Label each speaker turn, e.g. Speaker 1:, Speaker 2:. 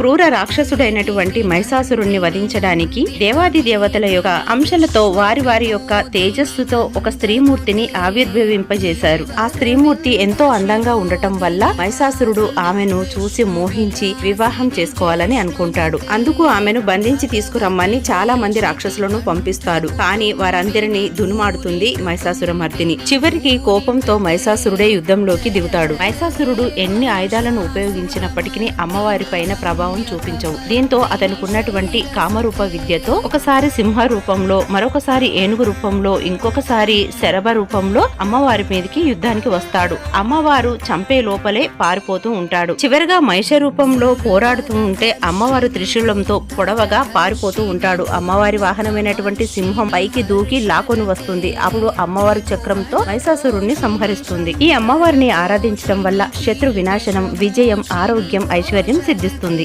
Speaker 1: క్రూర రాక్షసుడైనటువంటి మహిషాసురుణ్ణి వధించడానికి దేవాది దేవతల యొక్క అంశలతో వారి వారి యొక్క తేజస్సుతో ఒక స్త్రీమూర్తిని ఆవిర్భవింపజేశారు. ఆ స్త్రీమూర్తి ఎంతో అందంగా ఉండటం వల్ల మహిషాసురుడు ఆమెను చూసి మోహించి వివాహం చేసుకోవాలని అనుకుంటాడు. అందుకు ఆమెను బంధించి తీసుకురమ్మని చాలా మంది రాక్షసులను పంపిస్తాడు కానీ వారందరినీ దునుమాడుతుంది మహిషాసురమర్దిని చివరికి కోపంతో మహిషాసురుడే యుద్ధంలోకి దిగుతాడు. మహిషాసురుడు ఎన్ని ఆయుధాలను ఉపయోగించినప్పటికీ అమ్మవారి పైన ప్రభావం చూపించవు. దీంతో అతనుకున్నటువంటి కామరూప విద్యతో ఒకసారి సింహ రూపంలో మరొకసారి ఏనుగు రూపంలో ఇంకొకసారి శరభ రూపంలో అమ్మవారి మీదకి యుద్ధానికి వస్తాడు. అమ్మవారు చంపే లోపలే పారిపోతూ ఉంటాడు. చివరిగా మహిష రూపంలో పోరాడుతూ ఉంటే అమ్మవారు త్రిశూలంతో పొడవగా పారిపోతూ ఉంటాడు. అమ్మవారి వాహనమైనటువంటి సింహం పైకి దూకి లాకొని వస్తుంది. అప్పుడు అమ్మవారి చక్రంతో మహిషాసురుణ్ణి సంహరిస్తుంది. ఈ అమ్మవారిని ఆరాధించడం వల్ల శత్రు వినాశనం విజయం ఆరోగ్యం ఐశ్వర్యం సిద్ధిస్తుంది.